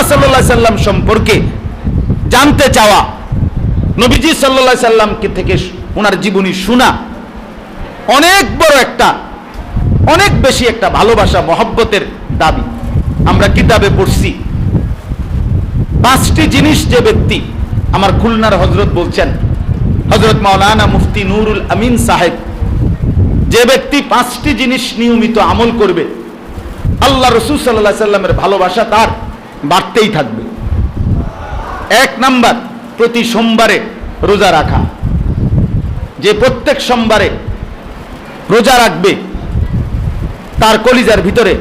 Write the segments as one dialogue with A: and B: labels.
A: রসুল্লাহ সাল্লাহ সাল্লাম সম্পর্কে জানতে চাওয়া, নবীজি সাল্লাহ সাল্লামকে থেকে ওনার জীবনী শোনা, অনেক বড় একটা, অনেক বেশি একটা ভালোবাসা, মহব্বতের দাবি। আমরা কিতাবে পড়ছি, পাঁচটি জিনিস যে ব্যক্তি আমার খুলনার হজরত বলছেন হজরত মাওলানা মুফতি নুরুল আমিন সাহেব, যে ব্যক্তি পাঁচটি জিনিস নিয়মিত আমল করবে, আল্লাহ রসুল সাল্লাহ সাল্লামের ভালোবাসা তার। বাড়তেই থাকবে। এক নাম্বার, প্রতি সোমবারে রোজা রাখা। যে প্রত্যেক সোমবারে রোজা রাখবে, তার কলিজার ভিতরে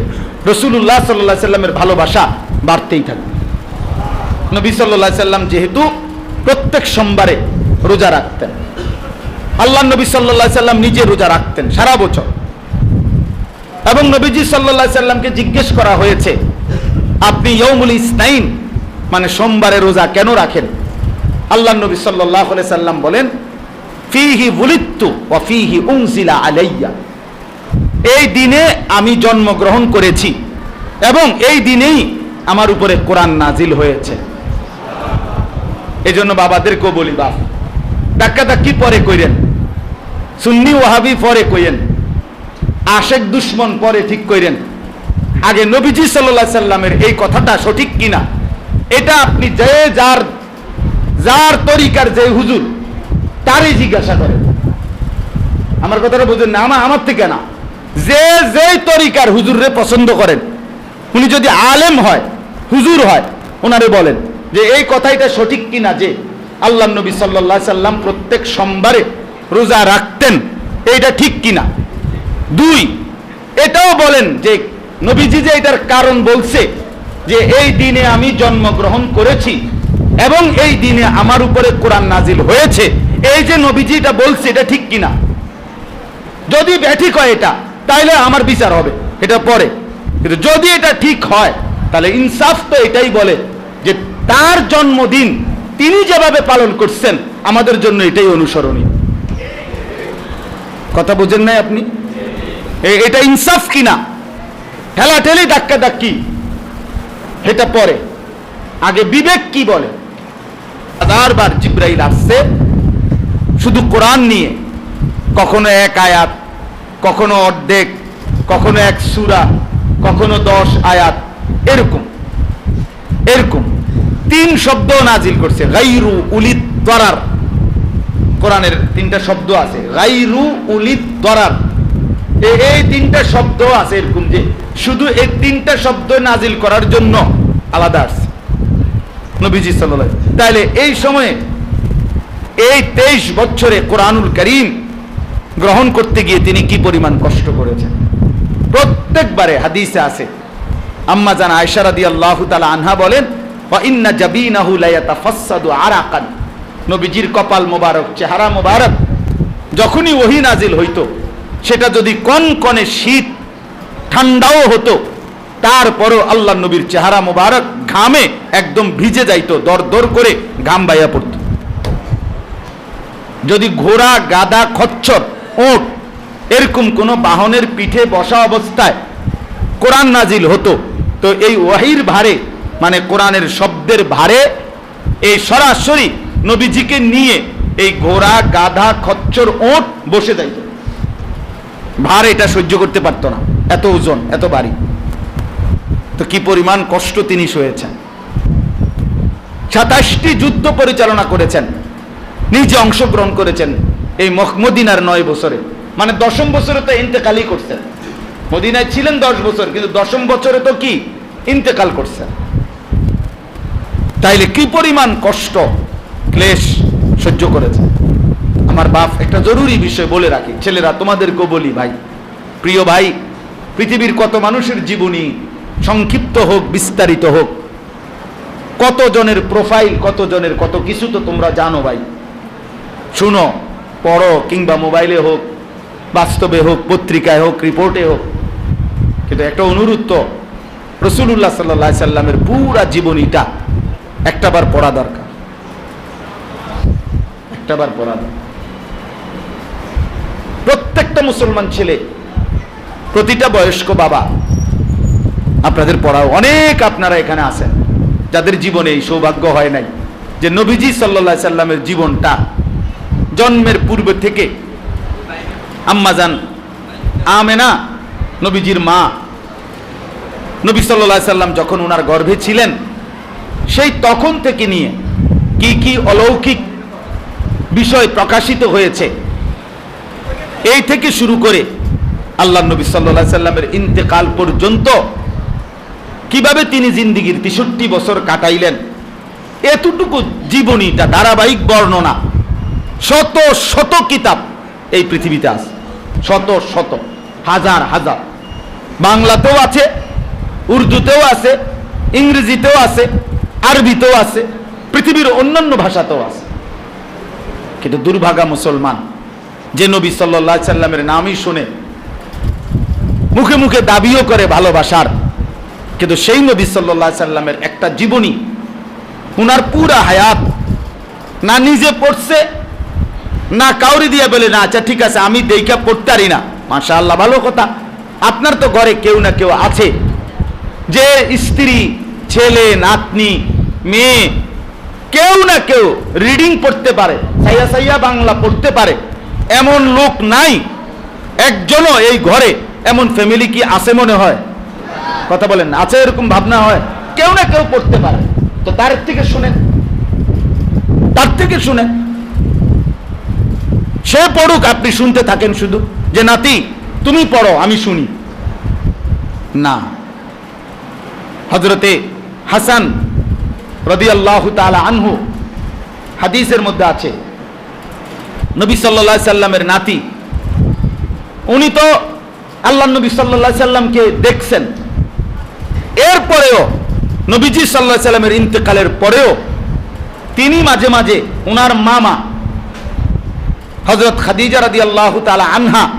A: রসুল্লাহ সাল্লাহ সাল্লামের ভালোবাসা বাড়তেই থাকবে। নবী সাল্লাহ সাল্লাম যেহেতু প্রত্যেক সোমবারে রোজা রাখতেন, আল্লাহ নবী সাল্লাহ সাল্লাম নিজে রোজা রাখতেন সারা বছর। এবং নবীজি সাল্লাহ সাল্লামকে জিজ্ঞেস করা হয়েছে আপনি ইয়ৌমুল ইসনাইন মানে সোমবারে রোজা কেন রাখেন? আল্লাহ নবী সাল্লাহ সাল্লাম বলেন, ফিহি বুলিত্তু ও ফিহি উংজিলা আলাইয়া। এই দিনে আমি জন্মগ্রহণ করেছি এবং এই দিনেই আমার উপরে কোরআন নাজিল হয়েছে। এই জন্য বাবাদেরকেও বলি, বাপ ধাক্কা ধাক্কি পরে কইরেন, সুন্নি ওয়াহাবি পরে কইরেন, আশেক দুশ্মন পরে ঠিক কইরেন। আগে নবীজি সাল্লাহ সাল্লামের এই কথাটা সঠিক কিনা? এটা আপনি যে যার যার তরিকার যে হুজুর, তারই জিজ্ঞাসা করেন। আমার কথাটা বুঝুন না, আমার আমার থেকে না। যে যে তরিকার হুজুররে পছন্দ করেন, উনি যদি আলেম হয়, হুজুর হয় ওনারে বলেন যে এই কথাইটা সঠিক কিনা যে আল্লাহ নবী সাল্লাহ সাল্লাম প্রত্যেক সোমবারে রোজা রাখতেন, এইটা ঠিক কিনা? দুই, এটাও বলেন যে নবীজি যে এটার কারণ বলছে যে এই দিনে আমি জন্মগ্রহণ করেছি এবং এই দিনে আমার উপরে কোরআন নাজিল হয়েছে, এই যে নবীজি এটা বলছে এটা ঠিক কিনা? যদি ব্যাঠিক হয় এটা, তাইলে আমার বিচার হবে, এটা পরে। কিন্তু যদি এটা ঠিক হয়, তাহলে ইনসাফ তো এটাই বলে যে তার জন্মদিন তিনি যেভাবে পালন করছেন, আমাদের জন্য এটাই অনুসরণীয়। কথা বুঝেন নাই আপনি? এটা ইনসাফ কিনা? ঠেলা ঠেলি ধাক্কা ধাক্কি। এটা পরে। আগে বিবেক কি বলে? হাজারবার জিব্রাইল আসছে। শুধু কোরআন নিয়ে। কখনো এক আয়াত, কখনো অর্ধেক, কখনো এক সুরা, কখনো দশ আয়াত। এরকম। এরকম। তিন শব্দ নাজিল করছে। গাইরু উলিত দরার। কোরআনের তিনটা শব্দ আছে। গাইরু উলিত দরার। এই তিনটা শব্দ আছে এরকম যে শুধু এই তিনটা শব্দ নাজিল করার জন্য আলাদা আছে। নবীজি ওয়াসাল্লাম। তাহলে এই সময়ে এই তেইশ বছরে কোরআনুল করিম গ্রহণ করতে গিয়ে তিনি কি পরিমাণ কষ্ট করেছেন? প্রত্যেকবারে হাদিসে আছে। আম্মা জান আয়েশা রাদিয়াল্লাহু তাআলা আনহা বলেন ইন্না জাবিনাহু লা ইয়াতাফাসসাদু আরাকান। নবীজির কপাল মোবারক, চেহারা মোবারক, যখনই ওহি নাজিল হইতো, সেটা যদি কন কনে শীত ঠান্ডাও হতো। তারপরও আল্লাহ নবীর চেহারা মোবারক ঘামে একদম ভিজে যাইতো, দর দর করে ঘাম বাইয়া পড়তো। যদি ঘোড়া গাদা খচ্চর ওট এরকম কোনো বাহনের পিঠে বসা অবস্থায় কোরআন নাজিল হতো, তো এই ওয়াহির ভারে মানে কোরআনের শব্দের ভারে, এই সরাসরি নবীজিকে নিয়ে এই ঘোড়া, গাধা, খচ্চর ওট বসে যাইত। ভার এটা সহ্য করতে পারতো না। এত ওজন, এত বাড়ি। তো কি পরিমাণ কষ্ট তিনি সয়েছেন। সাতাশটি যুদ্ধ পরিচালনা করেছেন। নিজে অংশগ্রহণ করেছেন এই মদিনার নয় বছরে। মানে দশম বছরে তো ইন্তেকালই করছেন। মদিনায় ছিলেন দশ বছর, কিন্তু দশম বছরে তো কি? ইন্তেকাল করছেন। তাইলে কি পরিমাণ কষ্ট, ক্লেশ সহ্য করেছে আমার বাপ একটা জরুরি বিষয় বলে রাখি। ছেলেরা তোমাদেরকেও বলি ভাই, প্রিয় ভাই পৃথিবীর কত মানুষের জীবনী সংক্ষিপ্ত হোক, বিস্তারিত হোক কত জনের প্রোফাইল কত জনের কত কিছু তো তোমরা জানো ভাই। শুনো, পড়ো, কিংবা মোবাইলে হোক, বাস্তবে হোক, পত্রিকায় হোক, রিপোর্টে হোক। কিন্তু একটা অনুরোধ তো রসুল্লাহ সাল্লা সাল্লামের পুরা জীবনীটা একটাবার পড়া দরকার। একটাবার পড়া দরকার। প্রত্যেকটা মুসলমান ছেলে প্রতিটা বয়স্ক বাবা। আপনাদের পড়াও। অনেক আপনারা এখানে আছেন, যাদের জীবনে এই সৌভাগ্য হয় নাই। যে নবীজি সাল্লা সাল্লামের জীবনটা জন্মের পূর্বে থেকে আম্মাজান আমেনা, নবীজির মা, নবী সাল্লা সাল্লাম যখন ওনার গর্ভে ছিলেন, সেই তখন থেকে নিয়ে কি কি অলৌকিক বিষয় প্রকাশিত হয়েছে, এই থেকে শুরু করে আল্লাহ নবী সাল্লা সাল্লামের ইন্তেকাল পর্যন্ত কীভাবে তিনি জিন্দিগির তেষট্টি বছর কাটাইলেন? এতটুকু জীবনীটা ধারাবাহিক বর্ণনা। শত শত কিতাব এই পৃথিবীতে আছে। শত শত, হাজার হাজার। বাংলাতেও আছে, উর্দুতেও আছে, ইংরেজিতেও আছে, আরবিতেও আছে, পৃথিবীর অন্যান্য ভাষাতেও আছে। কিন্তু দুর্ভাগা মুসলমান, যে নবী সাল্লা সাল্লামের নামই শুনে মুখে মুখে দাবিও করে ভালোবাসার। কিন্তু সেই নবী সাল্লা সাল্লামের একটা জীবনী, উনার পুরা হায়াত না নিজে পড়ছে, না কাউরি দিয়ে বলে, না আচ্ছা ঠিক আছে, আমি দেখা পড়তারি না। মাশা আল্লাহ ভালো কথা। আপনার তো ঘরে কেউ না কেউ আছে যে স্ত্রী, ছেলে, নাতনি, মেয়ে, কেউ না কেউ রিডিং পড়তে পারে সাইয়া সাইয়া বাংলা পড়তে পারে। এমন লোক নাই, একজনও এই ঘরে এমন ফ্যামিলি কি আছে মনে হয়? কথা বলেন, আছে এরকম ভাবনা হয়? কেউ না কেউ পড়তে পারে। তো তার থেকে শুনেন। তার থেকে শুনেন। সে পড়ুক, আপনি শুনতে থাকেন শুধু। যে, নাতি, তুমি পড়ো, আমি শুনি। না। হজরতে হাসান রদি আল্লাহ আনহু হাদিসের মধ্যে আছে। নবী সাল্লা সাল্লামের নাতি। উনি তো আল্লাহ নবী সাল্লা সাল্লামকে দেখছেন। এরপরেও নবীজি সাল্লাহ সাল্লামের ইন্তেকালের পরেও তিনি মাঝে মাঝে ওনার মামা হজরত খাদিজা রাদি আল্লাহ তালা আনহা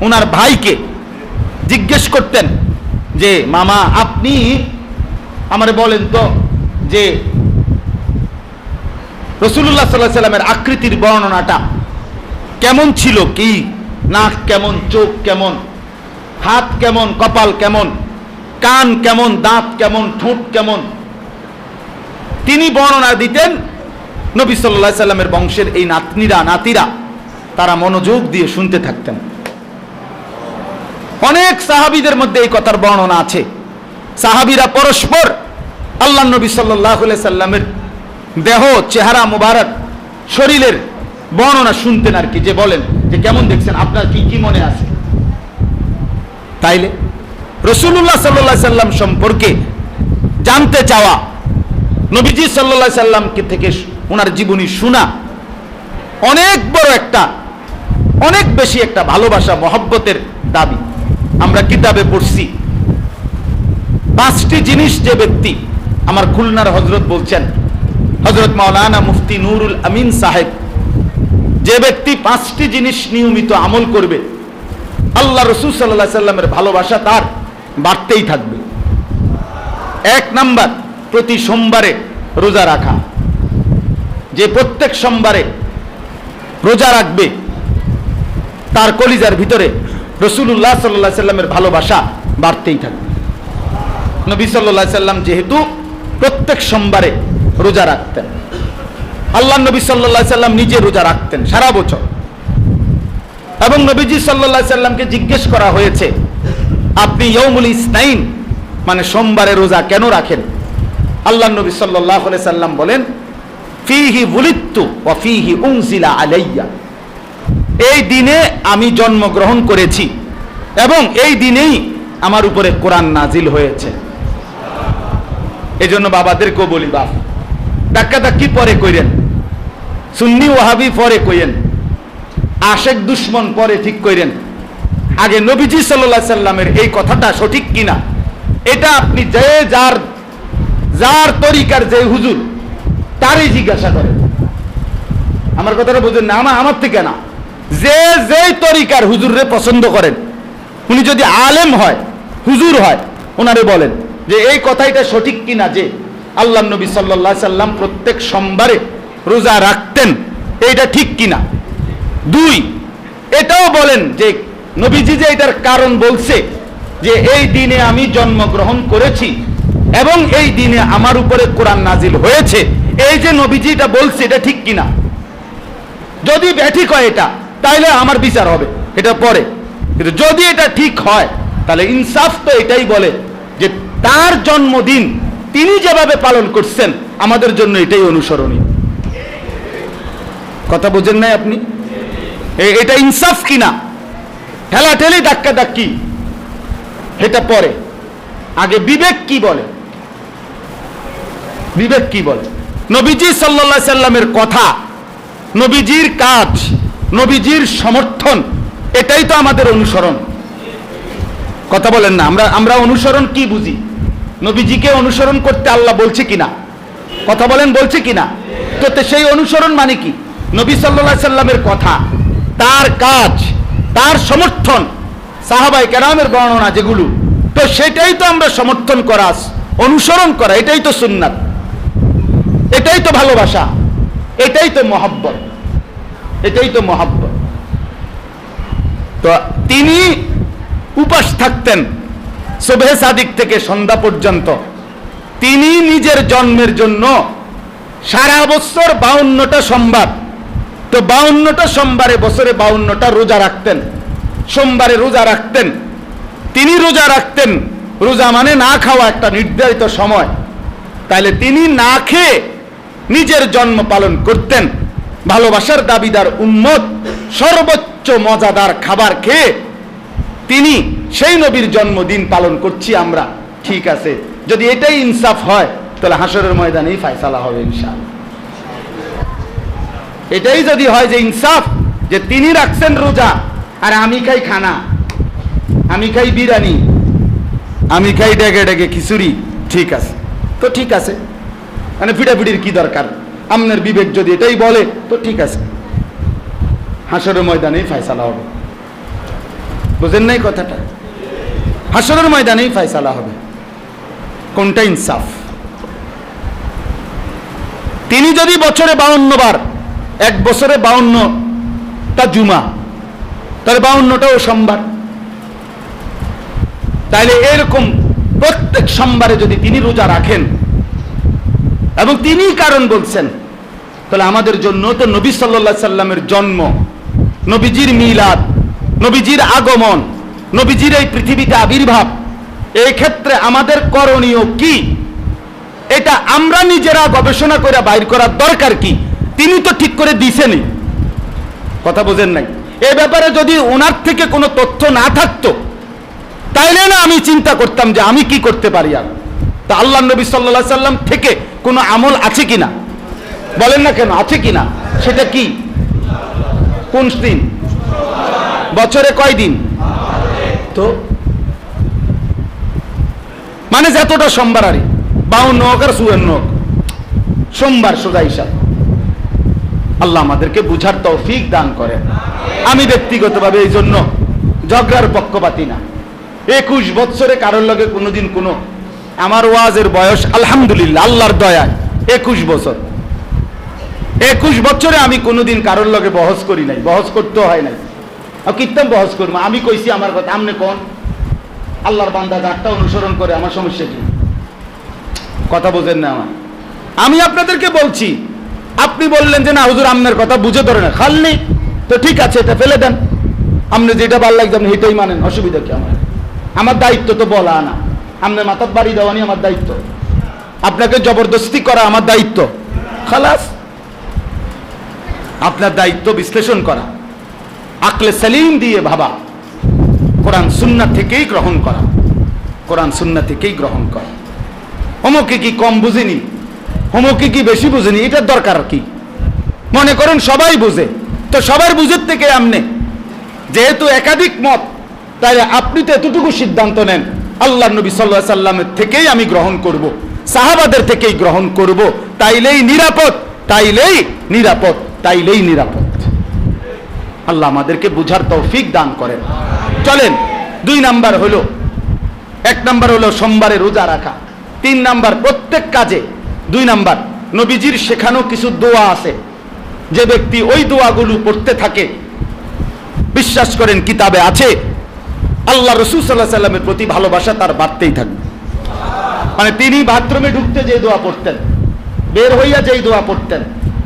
A: ওনার ভাইকে জিজ্ঞেস করতেন যে, মামা, আপনি আমার বলেন তো যে রসুল্লাহ সাল্লাহ সাল্লামের আকৃতির বর্ণনাটা কেমন ছিল? কি? নাক কেমন? চোখ কেমন? হাত কেমন, কপাল কেমন, কান কেমন, দাঁত কেমন, ঠোঁট কেমন। তিনি বর্ণনা দিতেন নবী সাল্লাহ সাল্লামের বংশের এই নাতনিরা, নাতিরা, তারা মনোযোগ দিয়ে শুনতে থাকতেন। অনেক সাহাবিদের মধ্যে এই কথার বর্ণনা আছে। সাহাবিরা পরস্পর আল্লাহ নবী সাল্লাহ সাল্লামের দেহ, চেহারা মুবারক, শরীরের বর্ণনা শুনতেন আর কি, যে বলেন যে কেমন দেখছেন, আপনার কি কি মনে আছে? তাইলে রসুল্লাহ সাল্লাহ সাল্লাম সম্পর্কে জানতে চাওয়া নবীজি সাল্লাহ সাল্লামকে থেকে ওনার জীবনী শোনা অনেক বড় একটা, অনেক বেশি একটা ভালোবাসা, মহব্বতের দাবি। আমরা কিতাবে পড়ছি, পাঁচটি জিনিস যে ব্যক্তি আমার খুলনার হজরত বলছেন হজরত মাওলানা মুফতি নুরুল আমিন সাহেব, যে ব্যক্তি পাঁচটি জিনিস নিয়মিত আমল করবে আল্লাহ রসুল সাল্লাহ সাল্লামের ভালোবাসা তার বাড়তেই থাকবে। এক নাম্বার, প্রতি সোমবারে রোজা রাখা। যে প্রত্যেক সোমবারে রোজা রাখবে, তার কলিজার ভিতরে রসুল্লাহ সাল্লাহ সাল্লামের ভালোবাসা বাড়তেই থাকবে। নবী সাল্লাহ সাল্লাম যেহেতু প্রত্যেক সোমবারে রোজা রাখতেন, আল্লাহ নবী সাল্লাহ সাল্লাম নিজে রোজা রাখতেন সারা বছর। এবং নবীজি সাল্লাহ সাল্লামকে জিজ্ঞেস করা হয়েছে, আপনি ইয়ৌমুল ইসনাইন মানে সোমবারে রোজা কেন রাখেন? আল্লাহ নবী সাল্লাহ সাল্লাম বলেন, ফিহি বুলিত্তু ও ফিহি উংসিলা আলাইয়া। এই দিনে আমি জন্মগ্রহণ করেছি এবং এই দিনেই আমার উপরে কোরআন নাজিল হয়েছে। এই জন্য বাবাদেরকেও বলি, বাপ ধাক্কা ধাক্কি পরে কইরেন, সুন্নি ওহাবি পরে কইরেন আশেক দুশ্মন পরে ঠিক কইরেন, আগে নবীজি সাল্লাহ সাল্লামের এই কথাটা সঠিক কিনা? এটা আপনি যে যার যার তরিকার যে হুজুর, তারই জিজ্ঞাসা করেন। আমার কথাটা বুঝেন না আমার আমার থেকে না। যে যে তরিকার হুজুররে পছন্দ করেন, উনি যদি আলেম হয়, হুজুর হয় ওনারে বলেন যে এই কথাইটা সঠিক কিনা যে আল্লাহ নবী সাল্লাহ সাল্লাম প্রত্যেক সোমবারে রোজা রাখতেন, এইটা ঠিক কিনা? দুই, এটাও বলেন যে নবীজি যে এটার কারণ বলছে যে এই দিনে আমি জন্মগ্রহণ করেছি এবং এই দিনে আমার উপরে কোরআন নাজিল হয়েছে, এই যে নবীজি এটা বলছে এটা ঠিক কিনা? যদি ব্যাঠিক হয় এটা, তাইলে আমার বিচার হবে, এটা পরে। কিন্তু যদি এটা ঠিক হয়, তাহলে ইনসাফ তো এটাই বলে যে তার জন্মদিন তিনি যেভাবে পালন করছেন, আমাদের জন্য এটাই অনুসরণীয়। কথা বোঝেন নাই আপনি? এটা ইনসাফ কিনা? ঠেলা ঠেলি, ধাক্কা ধাক্কি। এটা পরে। আগে বিবেক কি বলে? বিবেক কি বলে? নবীজি সাল্লা সাল্লামের কথা, নবীজির কাজ, নবীজির সমর্থন, এটাই তো আমাদের অনুসরণ। কথা বলেন না, আমরা আমরা অনুসরণ কি বুঝি? নবীজিকে অনুসরণ করতে আল্লাহ বলছে কিনা? কথা বলেন, বলছে কিনা? তো সেই অনুসরণ মানে কি? নবী সাল্লা সাল্লামের কথা তার কাজ, তার সমর্থন, সাহাবাই কেরামের বর্ণনা যেগুলো, তো সেটাই তো আমরা সমর্থন করা, অনুসরণ করা, এটাই তো সুন্নাত। এটাই তো ভালোবাসা, এটাই তো মহাব্বত, এটাই তো মহাব্বত। তো তিনি উপাস থাকতেন শোভে সাদিক থেকে সন্ধ্যা পর্যন্ত। তিনি নিজের জন্মের জন্য সারা বছর বাউন্নটা সোমবার তো বাউন্নটা সোমবারে বছরে বাউন্নটা রোজা রাখতেন। সোমবারে রোজা রাখতেন। তিনি রোজা রাখতেন। রোজা মানে না খাওয়া একটা নির্ধারিত সময়। তাইলে তিনি না খেয়ে নিজের জন্ম পালন করতেন। ভালোবাসার দাবিদার উম্মত, সর্বোচ্চ মজাদার খাবার খেয়ে তিনি সেই নবীর জন্মদিন পালন করছি আমরা। ঠিক আছে। যদি এটাই ইনসাফ হয়, তাহলে হাসরের ময়দানেই ফায়সালা হবে ইনশাআল্লাহ। এটাই যদি হয় যে ইনসাফ, যে তিনি রাখছেন রোজা, আর আমি খাই খানা, আমি খাই বিরিয়ানি, আমি খাই ডেকে ডেকে খিচুড়ি, ঠিক আছে। তো ঠিক আছে। মানে ফিডাফিডির কি দরকার? আপনার বিবেক যদি এটাই বলে, তো ঠিক আছে। হাসরের ময়দানেই ফায়সালা হবে। বুঝেন নাই কথাটা? হাসরের ময়দানেই ফায়সালা হবে। কোনটা ইনসাফ? তিনি যদি বছরে বাউন্ন বার এক বছরে বাউন্নটা জুমা। তাহলে বাউন্নটাও সোমবার। তাইলে এরকম প্রত্যেক সোমবারে যদি তিনি রোজা রাখেন, এবং তিনি কারণ বলছেন, তাহলে আমাদের জন্য তো নবী সাল্লা সাল্লামের জন্ম, নবীজির মিলাদ, নবীজির আগমন, নবীজির এই পৃথিবীতে আবির্ভাব এই ক্ষেত্রে আমাদের করণীয় কি? এটা আমরা নিজেরা গবেষণা করে বাইর করার দরকার কি? তিনি তো ঠিক করে দিছেনই। কথা বোঝেন নাই। এ ব্যাপারে যদি ওনার থেকে কোনো তথ্য না থাকতো, তাইলে না আমি চিন্তা করতাম যে আমি কি করতে পারি আর। তা আল্লাহ নবী সাল্লা সাল্লাম থেকে কোনো আমল আছে কিনা বলেন না কেন, আছে কিনা সেটা কি? কোন দিন? বছরে কয় দিন? তো? মানে যতটা সোমবার আরে, বাউন্ন হোক আর চুয়ান্ন হোক। সোমবার সোজা হিসাব। আল্লাহ আমাদেরকে বুঝার তৌফিক দান করে আমি ব্যক্তিগতভাবে এই জন্য ঝগড়ার পক্ষপাতি না। একুশ বছরে কারোর লগে কোনোদিন কোনো আমার ওয়াজের বয়স, আলহামদুলিল্লাহ, আল্লাহর দয়ায় একুশ বছর। একুশ বছরে আমি কোনোদিন কারোর লগে বহস করি নাই, বহস করতেও হয় নাই। কীর্তন বহস করব? আমি কইছি আমার কথা, আমনে কোন? আল্লাহর বান্দা যারটা অনুসরণ করে, আমার সমস্যা কি? কথা বোঝেন না আমার। আমি আপনাদেরকে বলছি আপনি বললেন যে না, হুজুর, আমনের কথা বুঝে ধরে না খালনি তো ঠিক আছে, এটা ফেলে দেন। আপনি যেটা ভালো লাগছে, আপনি এটাই মানেন। অসুবিধা কি আমার? আমার দায়িত্ব তো বলা না। আপনার মাথার বাড়ি দেওয়ানি আমার দায়িত্ব। আপনাকে জবরদস্তি করা আমার দায়িত্ব। খালাস। আপনার দায়িত্ব বিশ্লেষণ করা। আকলে সালিম দিয়ে ভাবা। কোরআন সুন্না থেকেই গ্রহণ করা। কোরআন সুন্না থেকেই গ্রহণ করা। হোমকে কি কম বুঝেনি? হোমকে কি বেশি বুঝেনি? এটার দরকার কি? মনে করেন সবাই বুঝে। তো সবার বুঝের থেকে আমনে। যেহেতু একাধিক মত তাই আপনি তো এতটুকু সিদ্ধান্ত নেন। আল্লাহ নবী সাল্লাহ সাল্লামের থেকেই আমি গ্রহণ করব। সাহাবাদের থেকেই গ্রহণ করব। তাইলেই নিরাপদ তাইলেই নিরাপদ তাইলেই নিরাপদ। আল্লাহ আমাদেরকে বুঝার তৌফিক দান করেন। চলেন, দুই নাম্বার হলো, এক নাম্বার হলো সোমবারে রোজা রাখা। তিন নাম্বার, প্রত্যেক কাজে দুই নাম্বার, নবীজির শেখানো কিছু দোয়া আছে। যে ব্যক্তি ওই দোয়াগুলো পড়তে থাকে, বিশ্বাস করেন কিতাবে আছে, আল্লাহ রসুল সাল্লাহ সাল্লামের প্রতি ভালোবাসা তার বাড়তেই থাকবে। মানে তিনি বাথরুমে ঢুকতে যেই দোয়া পড়তেন, বের হইয়া যেই দোয়া পড়তেন,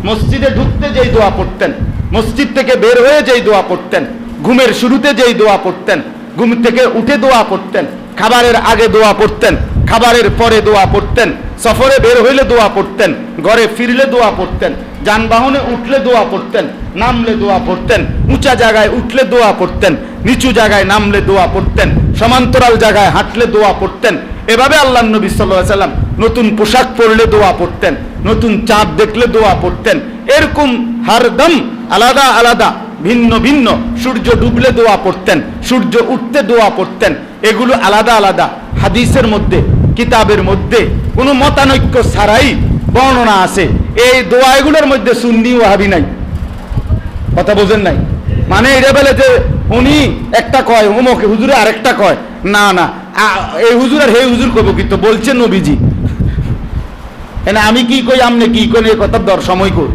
A: মসজিদে ঢুকতে যেই দোয়া পড়তেন, মসজিদ থেকে বের হয়ে যেই দোয়া পড়তেন, ঘুমের শুরুতে যেই দোয়া পড়তেন, ঘুম থেকে উঠে দোয়া পড়তেন, খাবারের আগে দোয়া পড়তেন খাবারের পরে দোয়া পড়তেন সফরে বের হইলে দোয়া পড়তেন ঘরে ফিরলে দোয়া পড়তেন যানবাহনে উঠলে দোয়া পড়তেন নামলে দোয়া পড়তেন উঁচা জায়গায় উঠলে দোয়া পড়তেন নিচু জায়গায় নামলে দোয়া পড়তেন সমান্তরাল জায়গায় হাঁটলে দোয়া পড়তেন এভাবে আল্লাহ নবী সাল্লাহ সাল্লাম নতুন পোশাক পরলে দোয়া পড়তেন নতুন চাঁদ দেখলে দোয়া পড়তেন এরকম হারদম আলাদা আলাদা ভিন্ন ভিন্ন সূর্য ডুবলে দোয়া পড়তেন সূর্য উঠতে দোয়া পড়তেন এগুলো আলাদা আলাদা হাদিসের মধ্যে কিতাবের মধ্যে কোনো মতানৈক্য ছাড়াই বর্ণনা আছে। এই দোয়াগুলোর মধ্যে সুন্নি ওয়াহাবি নাই। কথা বোঝেন নাই? মানে এটা বলে যে উনি একটা কয় অমুক হুজুরে আরেকটা কয়। না না এই হুজুর আর হে হুজুর কব কিন্তু বলছেন নবীজি। এনে আমি কি কই, আমনে কি কই এই কথা দর সময় কর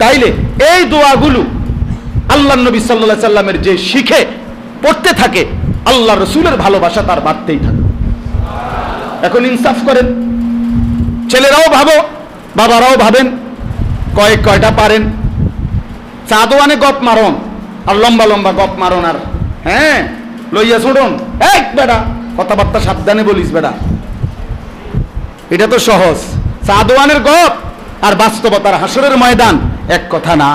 A: তাইলে এই দোয়াগুলো আল্লাহ নবী সাল্লাহ সাল্লামের যে শিখে, পড়তে থাকে আল্লাহ রসুলের ভালোবাসা তার বাড়তেই থাকে। এখন ইনসাফ করেন। ছেলেরাও ভাবো, বাবারাও ভাবেন, কয়েক কয়টা পারেন। চা দোয়ানে গপ মারন, আর লম্বা লম্বা গপ মারন আর হ্যাঁ লইয়া ছুড়ুন এক বেড়া কথাবার্তা সাবধানে বলিস বেড়া এটা তো সহজ। চা দোয়ানের গপ আর বাস্তবতার হাসরের ময়দান এক কথা না।